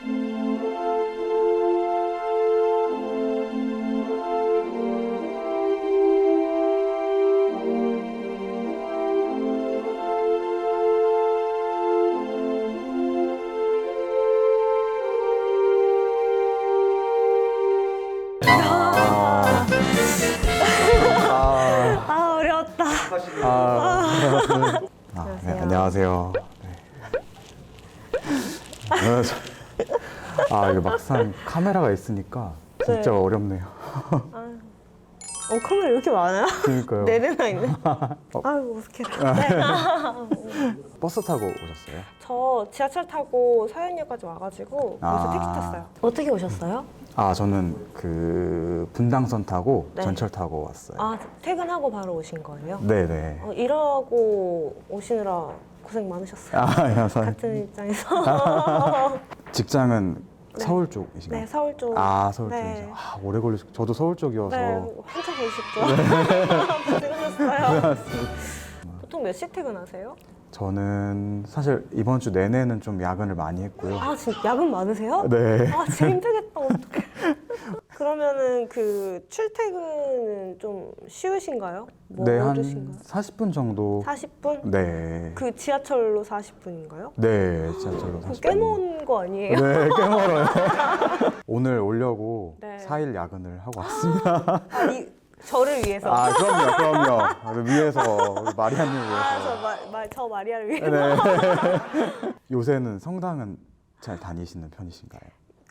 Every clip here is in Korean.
아, 아 어려웠다. 아, 아, 네, 안녕하세요. 네. 아, 저- 아, 이게 막상 카메라가 있으니까 진짜 네. 어렵네요. 어 카메라 왜 이렇게 많아요? 그러니까요. 네 대나 있네. 아유 어떡해. 네. 버스 타고 오셨어요? 저 지하철 타고 사연역까지 와가지고 아. 여기서 택시 탔어요. 어떻게 오셨어요? 아, 저는 그 분당선 타고 네. 전철 타고 왔어요. 아 퇴근하고 바로 오신 거예요? 네네. 어, 일하고 오시느라 고생 많으셨어요. 아, 감사합니다. 같은 입장에서. 직장은 네. 서울 쪽이신가요? 네 서울 쪽. 아, 서울 네. 쪽이죠. 아, 오래 걸리셨 저도 서울 쪽이어서. 네 한참 걸리셨죠. 고생하셨어요. 네. 보통 몇 시 퇴근하세요? 저는 사실 이번 주 내내는 좀 야근을 많이 했고요. 아 진짜 야근 많으세요? 네. 아 진짜 힘들겠다 어떡해 그러면은 그 출퇴근은 좀 쉬우신가요? 뭐 네, 한 어떠신가요? 40분 정도. 40분? 네. 그 지하철로 40분인가요? 네, 지하철로 40분. 꽤먼거 아니에요? 네, 꽤 멀어요. 오늘 오려고 네. 4일 야근을 하고 왔습니다. 아, 이, 저를 위해서 아, 그럼요, 그럼요. 위해서, 우리 마리아님 아, 위해서. 저, 마, 마, 저 마리아를 위해서 네. 요새는 성당은 잘 다니시는 편이신가요?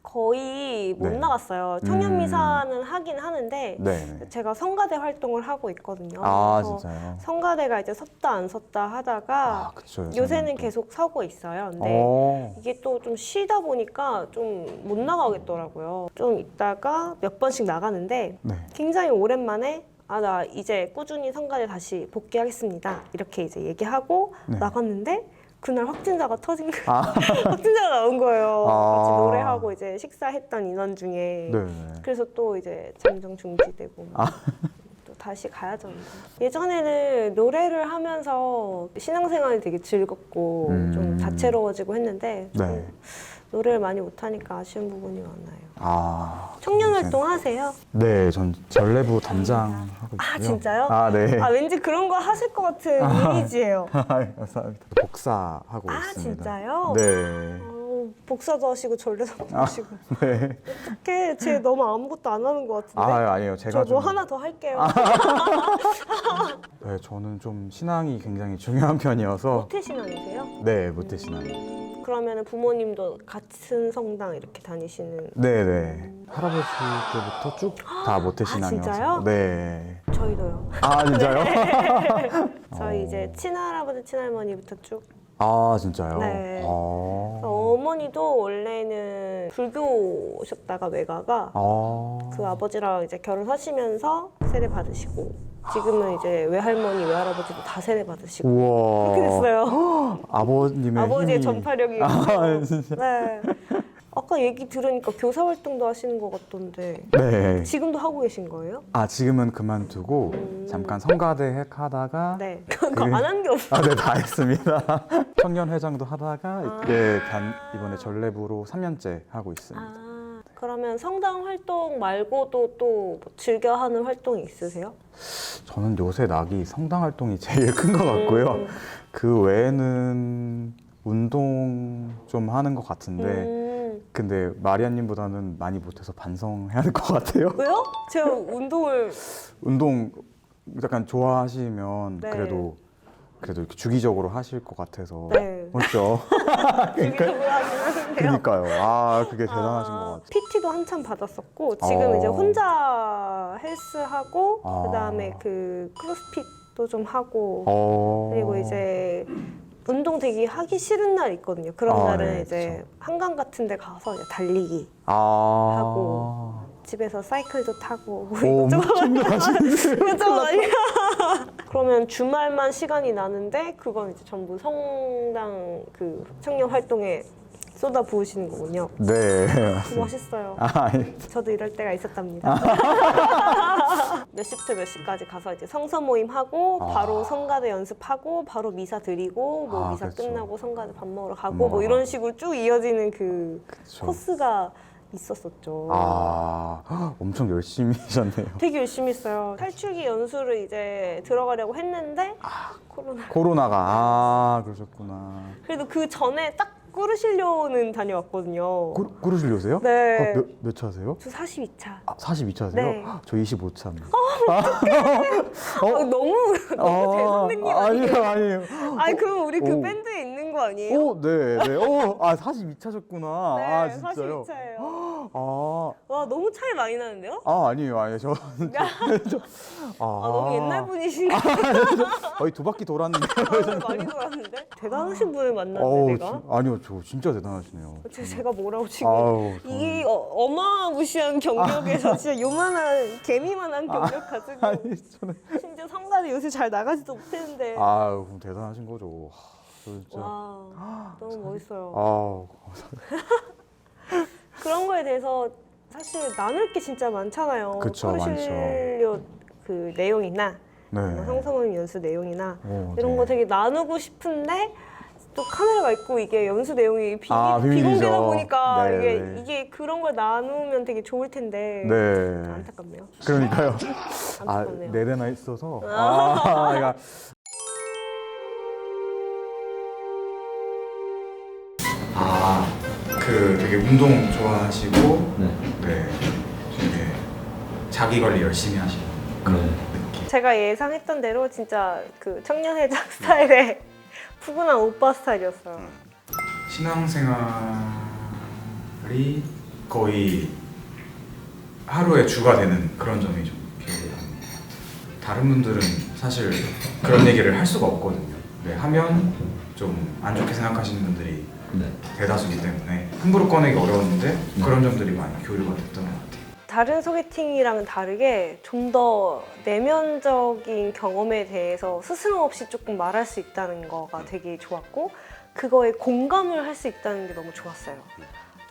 거의 못 네. 나갔어요 청년 미사는 하긴 하는데 네. 제가 성가대 활동을 하고 있거든요 아, 그래서 진짜요? 성가대가 이제 섰다 안 섰다 하다가 아, 그쵸. 요새는 요새는 또. 계속 서고 있어요 근데 어, 이게 또 좀 쉬다 보니까 좀 못 나가겠더라고요. 좀 있다가 몇 번씩 나가는데 네. 굉장히 오랜만에 아 나 이제 꾸준히 성가대 다시 복귀하겠습니다. 이렇게 이제 얘기하고 네. 나갔는데 그날 확진자가 터진 거 아, 확진자가 나온 거예요. 아. 같이 노래하고 이제 식사했던 인원 중에 네. 그래서 또 이제 잠정 중지되고 아. 또 다시 가야죠. 예전에는 노래를 하면서 신앙생활이 되게 즐겁고 음. 좀 다채로워지고 했는데 좀 네. 노래를 많이 못하니까 아쉬운 부분이 많아요. 아. 청년 활동 하세요? 네, 전 전래부 담당 하고 있고요. 아 진짜요? 아, 네. 아 왠지 그런 거 하실 것 같은 이미지예요. 아, 감사합니다. 복사하고 아, 있습니다. 진짜요? 네. 어, 복사도 하시고 전래도 하시고 네. 어떻게 쟤 너무 아무것도 안 하는 것 같은데? 아, 아니에요. 제가 저 뭐 좀 하나 더 할게요. 네, 저는 좀 신앙이 굉장히 중요한 편이어서 모태 신앙이세요? 네, 모태 신앙이. 그러면 부모님도 같은 성당 이렇게 다니시는 네, 네. 할아버지 때부터 쭉 다 모태 아, 신앙이어서. 진짜요? 네. 저희도요. 아, 진짜요? 저희 어. 이제 친할아버지 친할머니부터 쭉. 아, 진짜요? 네. 아. 어머니도 원래는 불교셨다가 외가가 아. 그 아버지랑 이제 결혼하시면서 세례 받으시고 지금은 이제 외할머니 외할아버지도 다 세례 받으시고 우와. 그렇게 됐어요. 아버님의 아버지의 힘이... 전파력이. 아, 진짜. 네. 아까 얘기 들으니까 교사 활동도 하시는 것 같던데 네. 지금도 하고 계신 거예요? 아, 지금은 그만두고 잠깐 성가대 핵 하다가 네. 그거 안 한 게 없어. 아, 네, 다 했습니다. 청년 회장도 하다가 아. 예, 단, 이번에 전래부로 3년째 하고 있습니다. 아, 그러면 성당 활동 말고도 또 즐겨 하는 활동이 있으세요? 저는 요새 낙이 성당 활동이 제일 큰 것 같고요. 음. 그 외에는 운동 좀 하는 것 같은데, 음. 근데 마리아님보다는 많이 못해서 반성해야 될 것 같아요. 왜요? 제가 운동을 운동 약간 좋아하시면 네. 그래도 그래도 이렇게 주기적으로 하실 것 같아서 네. 그렇죠. 주기적으로 하는데요. 그러니까요. 아 그게 대단하신 것 같아요. PT도 한참 받았었고 지금 어. 이제 혼자 헬스 하고 아. 그다음에 그 크로스핏도 좀 하고 어... 그리고 이제 운동 되게 하기 싫은 날 있거든요. 그런 아, 날은 네, 이제 한강 같은 데 가서 이제 달리기 아... 하고. 집에서 사이클도 타고 뭐 오, 이것저것 엄청 하시는데요. 그죠? 그러면 주말만 시간이 나는데 그건 이제 전부 성당 그 청년 활동에 쏟아 부으시는 거군요. 네. 멋있어요. 아, 아니. 저도 이럴 때가 있었답니다. 몇 시부터 몇 시까지 가서 이제 성서 모임 하고 아. 바로 성가대 연습하고 바로 미사 드리고 뭐 아, 미사 그렇죠. 끝나고 성가대 밥 먹으러 가고 뭐. 뭐 이런 식으로 쭉 이어지는 그 그쵸. 코스가 있었었죠. 아, 헉, 엄청 열심히 하셨네요. 되게 열심히 했어요. 탈출기 연수를 이제 들어가려고 했는데 아. 코로나. 코로나가 아 그러셨구나. 그래도 그 전에 딱 꾸르시려는 다녀왔거든요. 꾸르, 꾸르시려세요? 네. 어, 몇, 몇 차세요? 저 42차. 아, 42차세요? 네. 저 25차입니다. 어, 너무 너무 대선배님 아니에요? 아니요, 아니에요. 아니 그럼 우리 그 오. 밴드에 있는 거 아니에요? 오, 네, 네. 오, 아, 42차셨구나. 네, 아, 진짜요? 42차예요. 아, 와 너무 차이 많이 나는데요? 아, 아니에요, 아니에요. 저, 저 아, 아, 너무 옛날 분이신가? 거의 두 바퀴 돌았는데. 많이 돌았는데? 대단하신 분을 만났네 어우, 내가. 진- 아니요, 저 진짜 대단하시네요. 제- 제가 뭐라고 지금 아우, 이 어, 어마무시한 경력에서 진짜 요만한 개미만한 경력 가지고 아니, 저는. 심지어 성가대 요새 잘 나가지도 못했는데 그럼 대단하신 거죠. 하, 저 진짜. 와 너무 멋있어요. 아우, 그런 거에 대해서 사실 나눌 게 진짜 많잖아요. 그쵸, 많죠. 프로실료 그 내용이나 네. 뭐 형성모임 연수 내용이나 오, 이런 네. 거 되게 나누고 싶은데 또 카메라가 있고 이게 연수 내용이 비, 아, 비밀이죠. 비공개다 보니까 네, 이게 네. 이게 그런 걸 나누면 되게 좋을 텐데 네. 안타깝네요. 그러니까요. 아, 안타깝네요. 네 대나 있어서. 아, 그러니까 아, 그 되게 운동 좋아하시고 네. 네. 되게 자기 관리 열심히 하시는 그런 네. 느낌. 제가 예상했던 대로 진짜 그 청년회장 스타일의 푸근한 오빠 스타일이었어요. 신앙생활이 거의 하루의 주가 되는 그런 점이 좀 기억에 납니다. 다른 분들은 사실 그런 얘기를 할 수가 없거든요. 네, 하면 좀 안 좋게 생각하시는 분들이 네. 대다수이기 때문에 함부로 꺼내기 어려웠는데 그런 점들이 많이 교류가 됐던 것 같아요. 다른 소개팅이랑은 다르게 좀 더 내면적인 경험에 대해서 스스럼 없이 조금 말할 수 있다는 거가 되게 좋았고 그거에 공감을 할 수 있다는 게 너무 좋았어요.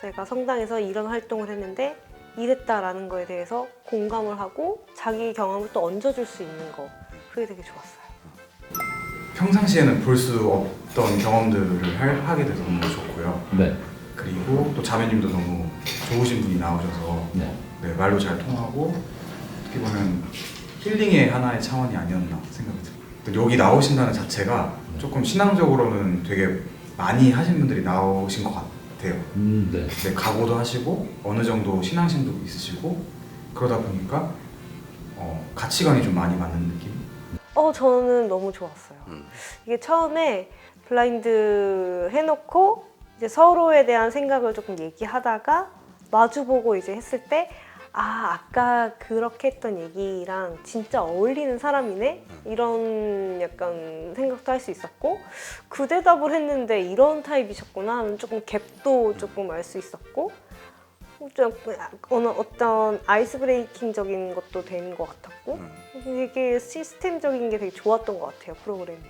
제가 성당에서 이런 활동을 했는데 이랬다라는 거에 대해서 공감을 하고 자기 경험을 또 얹어줄 수 있는 거 그게 되게 좋았어요. 평상시에는 볼 수 없던 경험들을 할- 하게 돼서 너무 좋고요. 네. 그리고 또 자매님도 너무 좋으신 분이 나오셔서 네. 네, 말도 잘 통하고 어떻게 보면 힐링의 하나의 차원이 아니었나 생각이. 또 여기 나오신다는 자체가 조금 신앙적으로는 되게 많이 하신 분들이 나오신 것 같아요. 음, 네. 네, 각오도 하시고 어느 정도 신앙심도 있으시고 그러다 보니까 어, 가치관이 좀 많이 맞는 느낌. 어, 저는 너무 좋았어요. 이게 처음에 블라인드 해놓고 이제 서로에 대한 생각을 조금 얘기하다가 마주보고 이제 했을 때 아, 아까 그렇게 했던 얘기랑 진짜 어울리는 사람이네? 이런 약간 생각도 할 수 있었고, 그 대답을 했는데 이런 타입이셨구나 하는 조금 갭도 조금 알 수 있었고, 좀 어느 어떤 아이스 브레이킹적인 것도 되는 것 같았고, 되게 시스템적인 게 되게 좋았던 것 같아요 프로그램이.